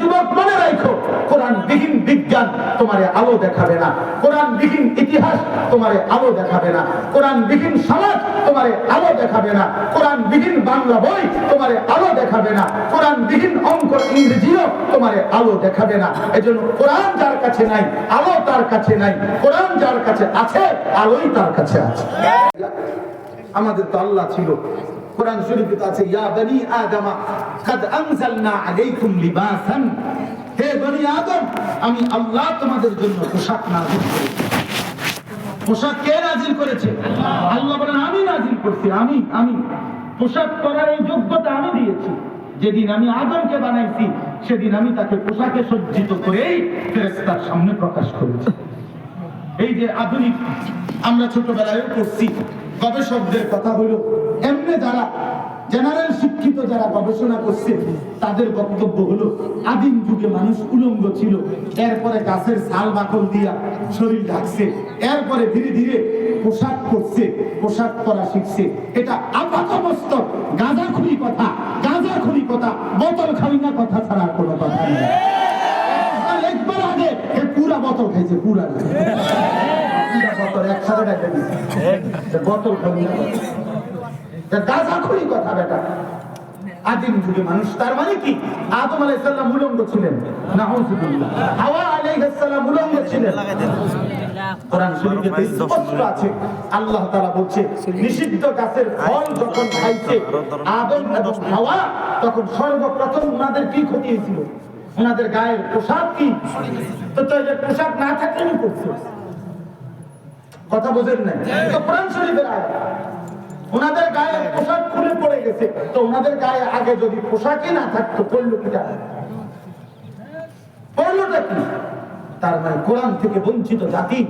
যুবক, মনে রাখো কোরআন বিহীন বিজ্ঞান তোমারে আলো দেখাবে না। কোরআন বিহীন ইতিহাস তোমারে আলো দেখাবে না। কোরআন বিহীন সমাজ তোমারে আলো দেখাবে না। কোরআন বিহীন বাংলা বই তোমারে আলো দেখাবে না। কোরআন বিহীন অঙ্ক ইংরেজিও তোমারে আলো দেখাবে না। এজন্য কোরআন যার কাছে নাই, আলো তার কাছে নাই। কোরআন যার কাছে আছে, আলোই তার কাছে আছে। আমাদের তো আল্লাহ ছিল। কোরআন শরীফে আছে, ইয়া বনি আদমা, কাদ আনজালনা আলাইকুম লিবাসান। হে বনি আদম, আমি আল্লাহ তোমাদের জন্য পোশাক নাযিল করেছি। পোশাক কে নাযিল করেছে? আল্লাহ বলেন, আমি নাযিল করছি, আমি আমি। পোশাক পরার এই যোগ্যতা আমি দিয়েছি। যেদিন আমি আদমকে বানাইছি, সেদিন আমি তাকে পোশাকে সজ্জিত করেই ফেরেশতার সামনে প্রকাশ করেছি। এই যে আধুনিক, আমরা ছোটবেলায় করছি গবেষকদের কথা হলো, এমনি যারা জেনারেল শিক্ষিত যারা গবেষণা করছে, তাদের বক্তব্য হলো, আদিম যুগে মানুষ উলঙ্গ ছিল, এরপরে গাছের ছাল বাকল দিয়া শরীর ঢাকছে, এরপরে ধীরে ধীরে পোশাক করছে পোশাক পরা শিখছে। এটা আপাত মস্তক গাঁজাখুরি কথা, গাঁজা গাঁজাখুরি কথা, বোতল খাবি না কথা ছাড়া কোনো কথা নেই। একবার আগে পুরা বোতল খাইছে, পুরা বোতল একসাথে ডাইতে দিছে বোতল গাঁজা কথা বেটা। আদিম যুগে মানুষ তার মানে কি? আদম আলাইহিস সালাম উলঙ্গ ছিলেন। হাওয়া আলাইহিস সালাম উলঙ্গ ছিলেন। কোরআন শরীফে স্পষ্ট আছে। আল্লাহ তাআলা বলছে নিষিদ্ধ গাছের ফল যখন খাইছে আদম এবং হাওয়া তখন সর্বপ্রথম ওনাদের কি ক্ষতি হয়েছিল? ওনাদের গায়ের পোশাক কি? তো তাহলে পোশাক না থাকলে কি করছে? কথা বোঝেন না তো কোরআন শরীফের আয়াত। ওনাদের গায়ে পোশাক খুলে পড়ে গেছে। তো ওনাদের গায়ে আগে যদি পোশাকই না থাকতো পড়ল কিটা পড়লোটা কি? তার মানে কোরআন থেকে বঞ্চিত জাতি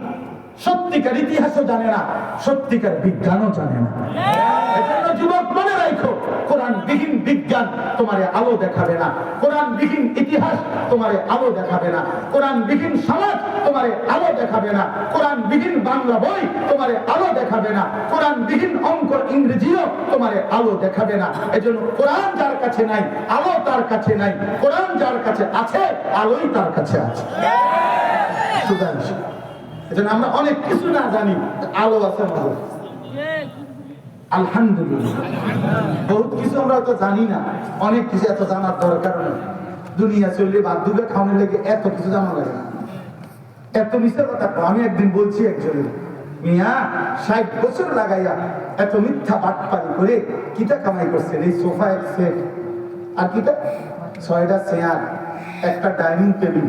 সত্যিকার ইতিহাসও জানে না সত্যিকার বিজ্ঞানও জানে না। এজন্য যুবক মনে রাখো বিহীন বিজ্ঞান তোমারে আলো দেখাবে না। কোরআন বিহীন ইতিহাস তোমারে আলো দেখাবে না। কোরআন বিহীন সমাজ তোমারে আলো দেখাবে না। কোরআন বিহীন বাংলা বই তোমারে আলো দেখাবে না। কোরআন বিহীন অঙ্ক ইংরেজিও তোমারে আলো দেখাবে না। এজন্য কোরআন যার কাছে নাই আলো তার কাছে নাই। কোরআন যার কাছে আছে আলোই তার কাছে আছে। এজন্য আমরা অনেক কিছু না জানি আলো আছে আমাদের আলহামদুলিল্লাহ। বহুত কিছু আমরা তো জানি না। অনেক কিছু এত জানার দরকার নেই। দুনিয়া চললে বাদ দুবে খাওয়ানোর লেগে এত কিছু জানা লাগে না। এত মিথ্যা কথা আমি একদিন বলছি একজনের, মিয়া, ষাট বছর লাগাইয়া এত মিথ্যা বাটপারি করে কিটা কামাই করছেন? এই সোফা, এক সেট। আর কিটা ছয়টা চেয়ার, একটা ডাইনিং টেবিল,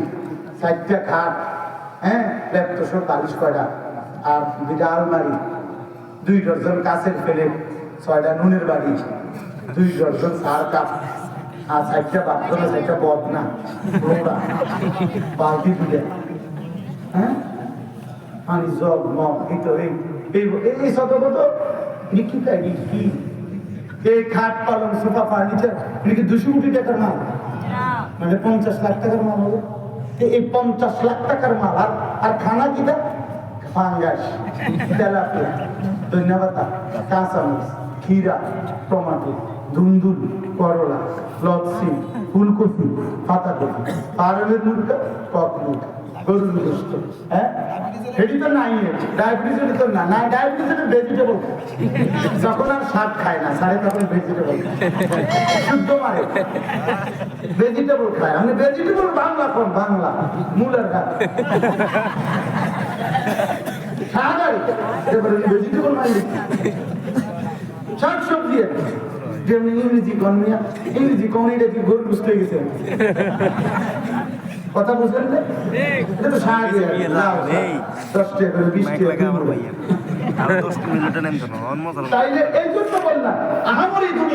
চারটা খাট হ্যাঁ? ল্যাপটপ বালিশ কয়টা? আর দুইটা আলমারি। দুই ডজন কাছের ফেলে ছয়টা নুনের বাড়ি। দুই ডজন সার কাপ। আর চারটা বাথরুমে চারটা বদনা নোংরা বালতি দুলে হ্যাঁ? পানি জগ মগ এই তো এই এই- এই- এই শত কত এটা কি কি? এই খাট পালং সোফা ফার্নিচার এটা কি দুশো কোটি টাকার মাল? মানে পঞ্চাশ লাখ টাকার মাল হবে। এই পঞ্চাশ লাখ টাকার মাল আর আর খানা কিটা ফাঙ্গাস, তেলাপিয়া, ধন্যবাদ, কাঁচামরিচ, ক্ষীরা, টমাটো, ধুন্দুল, করলা লচ্ছি ফুলকপি, পাতাকপি, পারলের মুরগা টক মুরগা গরুর গোস্ত হ্যাঁ? এটি তো নাই ডায়াবেটিস এটি তো না না ডায়াবেটিস এটা ভেজিটেবল যখন আর শাক খায় না সাড়ে তখন ভেজিটেবল শুদ্ধ মারে ভেজিটেবল খায়। মানে ভেজিটেবল বাংলা কোন? বাংলা। মূলের গাছ। এবারে ভেজিটেবল মানে শাক সবজি। যেমন ইংরেজি কন মিয়া ইংরেজি কন এটা কি গরু বুঝতে গেছে? কথা বুঝলেন না? এটা তো দশ টাকা করে বিশ টাকা আমার ভাইয়া। তাইলে এই জন্য বললাম আহামরি দুনিয়া